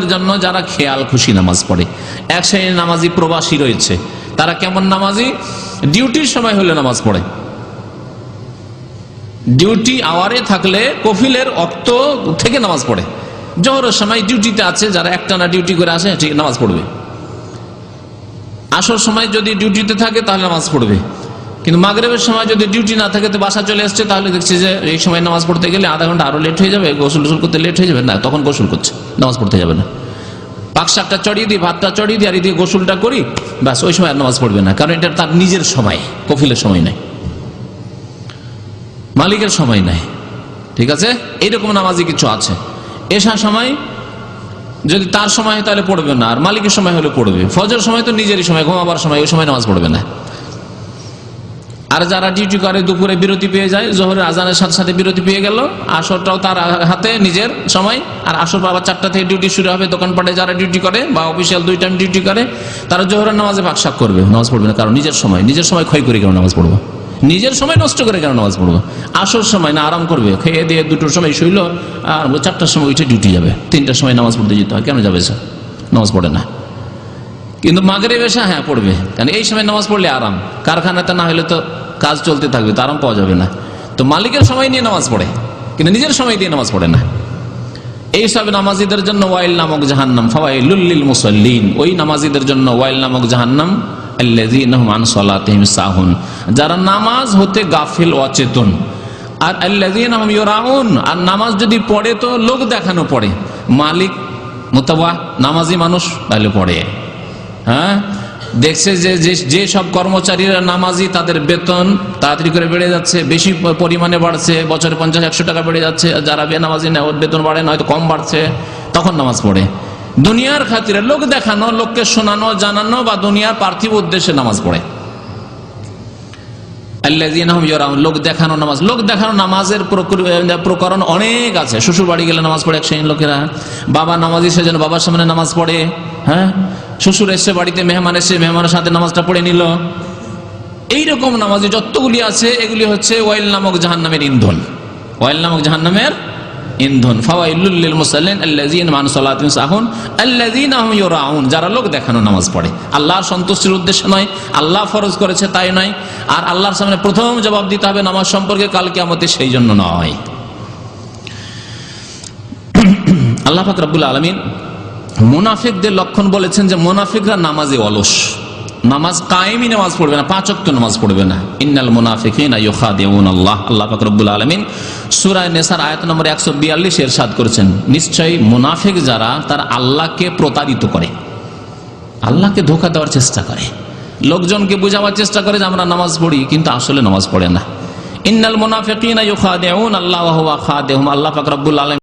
নামাজিদের জন্য যারা খেয়াল খুশি নামাজ পড়ে। এক শ্রেণির নামাজি প্রবাসী রয়েছে। তারা কেমন নামাজি? ডিউটির সময় হলে নামাজ পড়ে। ডিউটি আওয়ারে থাকলে কফিলের অক্ত থেকে নামাজ পড়ে। জহরের সময় ডিউটিতে আছে, যারা একটানা ডিউটি করে আসে, ঠিক, নামাজ পড়বে। আসর সময় যদি ডিউটিতে থাকে, তাহলে নামাজ পড়বে। কিন্তু মাগরেবের সময় যদি ডিউটি না থাকে, তো বাসা চলে আসছে, তাহলে দেখছি যে এই সময় নামাজ পড়তে গেলে আধা ঘণ্টা আরও লেট হয়ে যাবে, গোসল টোসল করতে লেট হয়ে যাবে। না, তখন গোসল করছে, নামাজ পড়তে যাবে না। পাক শাকটা চড়িয়ে দিই, ভাতটা চড়িয়ে দিই, আর দিয়ে গোসলটা করি, ব্যাস, ওই সময় আর নামাজ পড়বে না। কারণ এটা তার নিজের সময়, কফিলের সময় নাই। মালিকের সময় নাই। ঠিক আছে? এইরকম নামাজি কিছু আছে। এসা সময় যদি তার সময় তাহলে পড়বে না। আর মালিকের সময় হলে পড়বে। ফজর সময় তো নিজেরই সময়, ঘুমাবার সময় ওই সময় নামাজ পড়বে না। আর যারা ডিউটি করে, দুপুরে বিরতি পেয়ে যায়, জোহরের আজানের সাথে সাথে বিরতি পেয়ে গেল। আসরটাও তার হাতে নিজের সময়। আর আসর আবার চারটা থেকে ডিউটি শুরু হবে। দোকানপাটে যারা ডিউটি করে বা অফিসিয়াল দুই টাইম ডিউটি করে, তারা জোহরের নামাজে পাকশাক করবে। নামাজ পড়বে না, কারণ নিজের সময়। নিজের সময় ক্ষয় করে কেন নামাজ পড়ব? নিজের সময় নষ্ট করে কেন নামাজ পড়ব? আসর সময় না আরাম করবে? খেয়ে দিয়ে দুটোর সময় শুইলো, আর চারটার সময় উঠে ডিউটি যাবে। তিনটার সময় নামাজ পড়তে যেতে হয়। কেন যাবে স্যার নামাজ পড়ে না। কিন্তু মাগরে বেশা হ্যাঁ পড়বে। কারণ এই সময় নামাজ পড়লে আরাম। কারখানাতে না হলে তো কাজ চলতে থাকবে, তো আরাম পাওয়া যাবে না। তো মালিকের সময় নিয়ে নামাজ পড়ে, কিন্তু নিজের সময় দিয়ে নামাজ পড়ে না। এই সব নামাজিদের জন্য ওয়াইল নামক জাহান্নাম, ফাওয়াইলুল মুসল্লিন। ওই নামাজিদের জন্য ওয়াইল নামক জাহান্নাম সাহুন। যারা নামাজ হতে গাফিল অচেতন, আর ইউরাউন। আর নামাজ যদি পড়ে তো লোক দেখানো পড়ে। মালিক মোতাবা নামাজি মানুষ তাহলে পড়ে। হ্যাঁ? দেখছে যে, যে- সব কর্মচারীরা নামাজি, তাদের বেতন তাড়াতাড়ি করে বেড়ে যাচ্ছে, বেশি পরিমাণে বাড়ছে, বছরে পঞ্চাশ, একশো টাকা বেড়ে যাচ্ছে, যারা বেনামাজি না ওর বেতন বাড়ে না, হয়তো কম বাড়ছে, তখন নামাজ পড়ে। দুনিয়ার খাতিরে লোক দেখানো, লোককে শোনানো, জানানো বা দুনিয়ার পার্থিব উদ্দেশ্যে নামাজ পড়ে। লোক দেখানো নামাজ, লোক দেখানো নামাজের প্রকরণ অনেক আছে। শ্বশুর বাড়ি গেলে নামাজ পড়ে এক শ্রেণির লোকেরা। বাবা নামাজি সেজন্য বাবার সামনে নামাজ পড়ে হ্যাঁ? শ্বশুর এসে বাড়িতে মেহমান এসে মেহমানের সাথে নামাজটা পড়ে নিল। এইরকম নামাজি যতগুলি আছে, এগুলি হচ্ছে ওয়াইল নামক জাহান্নামের ইন্ধন। ওয়াইল নামক জাহান্নামের ইন্ধন। ফাওয়াইলুল লিল মুসাল্লিন আল্লাযীনা মান সালাতিন সাহুন, আল্লাযীনা হুম ইউরাউন। যারা লোক দেখানো নামাজ পড়ে। আল্লাহর সন্তুষ্টির উদ্দেশ্য নয়, আল্লাহ ফরজ করেছে তাই নয়। আর আল্লাহর সামনে প্রথম জবাব দিতে হবে নামাজ সম্পর্কে কাল কিয়ামতে সেই জন্য নয়। আল্লাহ পাক আলামিন মুনাফিকদের লক্ষণ বলেছেন যে মুনাফিকরা নামাজে অলস। নামাজ কায়েমি নামাজ পড়বে না, পাঁচ ওয়াক্ত নামাজ পড়বে না। ইন্নাল মুনাফিকিনা ইউখাদিউন আল্লাহ। আল্লাহ আলামিন সূরা নেসার আয়াত নম্বর 142 এর সাদ করেছেন, নিশ্চয়ই মুনাফিক যারা তার আল্লাহকে প্রতারিত করে, আল্লাহকে ধোকা দেওয়ার চেষ্টা করে। লোকজনকে বোঝাবার চেষ্টা করে যে আমরা নামাজ পড়ি, কিন্তু আসলে নামাজ পড়ে না। ইন্নাল ইউখাদিউন আল্লাহ আল্লাহ পাক রব্বুল আলামিন